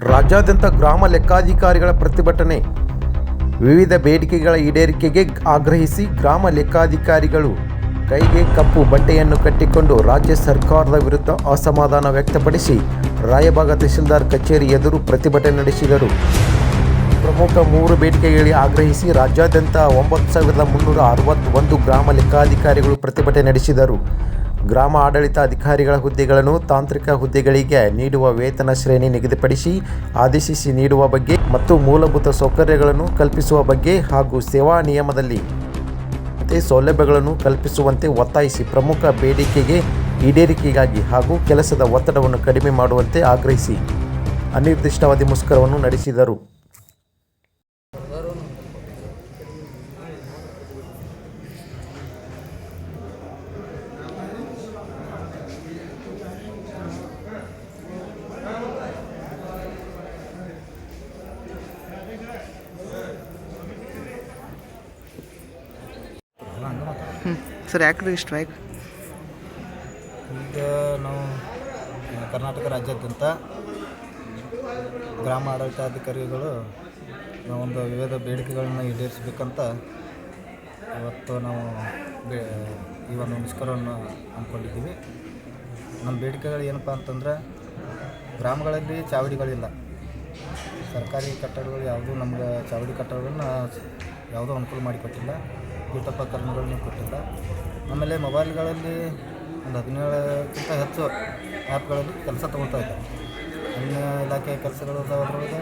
ರಾಜ್ಯಾದ್ಯಂತ ಗ್ರಾಮ ಲೆಕ್ಕಾಧಿಕಾರಿಗಳ ಪ್ರತಿಭಟನೆ. ವಿವಿಧ ಬೇಡಿಕೆಗಳ ಈಡೇರಿಕೆಗೆ ಆಗ್ರಹಿಸಿ ಗ್ರಾಮ ಲೆಕ್ಕಾಧಿಕಾರಿಗಳು ಕೈಗೆ ಕಪ್ಪು ಬಟ್ಟೆಯನ್ನು ಕಟ್ಟಿಕೊಂಡು ರಾಜ್ಯ ಸರ್ಕಾರದ ವಿರುದ್ಧ ಅಸಮಾಧಾನ ವ್ಯಕ್ತಪಡಿಸಿ ರಾಯಭಾಗ ತಹಶೀಲ್ದಾರ್ ಕಚೇರಿ ಎದುರು ಪ್ರತಿಭಟನೆ ನಡೆಸಿದರು. ಪ್ರಮುಖ ಮೂರು ಬೇಡಿಕೆಗಳಿಗೆ ಆಗ್ರಹಿಸಿ ರಾಜ್ಯಾದ್ಯಂತ ಒಂಬತ್ತು ಸಾವಿರದ ಮುನ್ನೂರ ಅರವತ್ತೊಂದು ಗ್ರಾಮ ಲೆಕ್ಕಾಧಿಕಾರಿಗಳು ಪ್ರತಿಭಟನೆ ನಡೆಸಿದರು. ಗ್ರಾಮ ಆಡಳಿತ ಅಧಿಕಾರಿಗಳ ಹುದ್ದೆಗಳನ್ನು ತಾಂತ್ರಿಕ ಹುದ್ದೆಗಳಿಗೆ ನೀಡುವ ವೇತನ ಶ್ರೇಣಿ ನಿಗದಿಪಡಿಸಿ, ಆದೇಶಿಸಿ ನೀಡುವ ಬಗ್ಗೆ ಮತ್ತು ಮೂಲಭೂತ ಸೌಕರ್ಯಗಳನ್ನು ಕಲ್ಪಿಸುವ ಬಗ್ಗೆ ಹಾಗೂ ಸೇವಾ ನಿಯಮದಲ್ಲಿ ಸೌಲಭ್ಯಗಳನ್ನು ಕಲ್ಪಿಸುವಂತೆ ಒತ್ತಾಯಿಸಿ ಪ್ರಮುಖ ಬೇಡಿಕೆಗೆ ಈಡೇರಿಕೆಗಾಗಿ ಹಾಗೂ ಕೆಲಸದ ಒತ್ತಡವನ್ನು ಕಡಿಮೆ ಮಾಡುವಂತೆ ಆಗ್ರಹಿಸಿ ಅನಿರ್ದಿಷ್ಟಾವಧಿ ಮುಷ್ಕರವನ್ನು ನಡೆಸಿದರು. ಹ್ಞೂ ಯಾಕೆ ಯಾಕ್ರಿ ಸ್ಟ್ರೈಕ್ ಈಗ ನಾವು ಕರ್ನಾಟಕ ರಾಜ್ಯಾದ್ಯಂತ ಗ್ರಾಮ ಆಡಳಿತಾಧಿಕಾರಿಗಳು ಒಂದು ವಿವಿಧ ಬೇಡಿಕೆಗಳನ್ನು ಈಡೇರಿಸಬೇಕಂತ ಇವತ್ತು ನಾವು ಈ ಒಂದು ಮುಷ್ಕರವನ್ನು ಅಂದ್ಕೊಂಡಿದ್ದೀವಿ ನಮ್ಮ ಬೇಡಿಕೆಗಳು ಏನಪ್ಪ ಅಂತಂದ್ರೆ ಗ್ರಾಮಗಳಲ್ಲಿ ಚಾವಡಿಗಳಿಲ್ಲ. ಸರ್ಕಾರಿ ಕಟ್ಟಡಗಳು ಯಾವುದೂ ನಮ್ಗೆ ಚಾವಡಿ ಕಟ್ಟಡಗಳನ್ನ ಯಾವುದೂ ಅನುಕೂಲ ಮಾಡಿಕೊಟ್ಟಿಲ್ಲ. ಪೀಠೋಪಕರಣಗಳನ್ನು ಕೊಟ್ಟಿಲ್ಲ. ಆಮೇಲೆ ಮೊಬೈಲ್ಗಳಲ್ಲಿ ಒಂದು ಹದಿನೇಳಕ್ಕಿಂತ ಹೆಚ್ಚು ಆ್ಯಪ್ಗಳಲ್ಲಿ ಕೆಲಸ ತೊಗೊಳ್ತಾ ಇದ್ದಾರೆ ಅನ್ಯ ಇಲಾಖೆಯ ಕೆಲಸಗಳು ಅದರೊಳಗೆ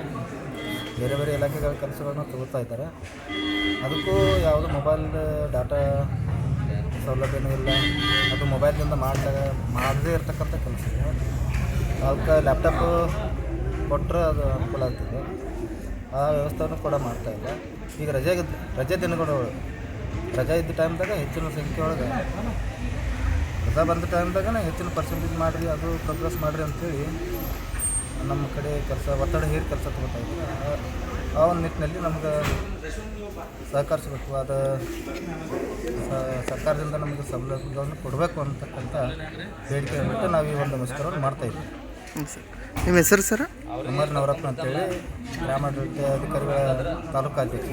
ಬೇರೆ ಬೇರೆ ಇಲಾಖೆಗಳ ಕೆಲಸಗಳನ್ನು ತಗೋತಾ ಇದ್ದಾರೆ. ಅದಕ್ಕೂ ಯಾವುದು ಮೊಬೈಲ್ ಡಾಟಾ ಸೌಲಭ್ಯನೂ ಇಲ್ಲ. ಅದು ಮೊಬೈಲ್ನಿಂದ ಮಾಡ್ದಾಗ ಮಾಡದೇ ಇರ್ತಕ್ಕಂಥ ಕೆಲಸ ಅದಕ್ಕೆ ಲ್ಯಾಪ್ಟಾಪು ಕೊಟ್ಟರೆ ಅದು ಅನುಕೂಲ ಆಗ್ತದೆ. ಆ ವ್ಯವಸ್ಥೆಯನ್ನು ಕೂಡ ಮಾಡ್ತಾ ಇಲ್ಲ. ಈಗ ರಜೆ ರಜೆ ದಿನಗಳು ರಜೆ ಇದ್ದ ಟೈಮ್ದಾಗ ಹೆಚ್ಚಿನ ಸಂಖ್ಯೆ ಒಳಗೆ ರಜಾ ಬಂದ ಟೈಮ್ದಾಗ ಹೆಚ್ಚಿನ ಪರ್ಸೆಂಟೇಜ್ ಮಾಡಿರಿ, ಅದು ಪ್ರೋಗ್ರೆಸ್ ಮಾಡಿರಿ ಅಂತೇಳಿ ನಮ್ಮ ಕಡೆ ಕೆಲಸ, ಒತ್ತಡ ಹೇರಿ ಕೆಲಸ ತಗೋತಾಯಿದೆ ಆ- ಒಂದು ನಿಟ್ಟಿನಲ್ಲಿ ನಮ್ಗೆ ಸಹಕರಿಸಬೇಕು ಅದು ಸರ್ಕಾರದಿಂದ ನಮಗೆ ಸೌಲಭ್ಯಗಳನ್ನು ಕೊಡಬೇಕು ಅಂತಕ್ಕಂಥ ಬೇಡಿಕೆ ಬಿಟ್ಟು ನಾವು ಈ ಒಂದು ನಮಸ್ಕಾರವನ್ನು ಮಾಡ್ತಾಯಿದ್ದೀವಿ ನಿಮ್ಮ ಹೆಸರು ಸರ್? ಕುಮಾರ್ ನವರತ್ನ ಅಂತೇಳಿ ಗ್ರಾಮಾಡಳಿತ ಅಧಿಕಾರಿಗಳ ತಾಲೂಕು ಅಧ್ಯಕ್ಷ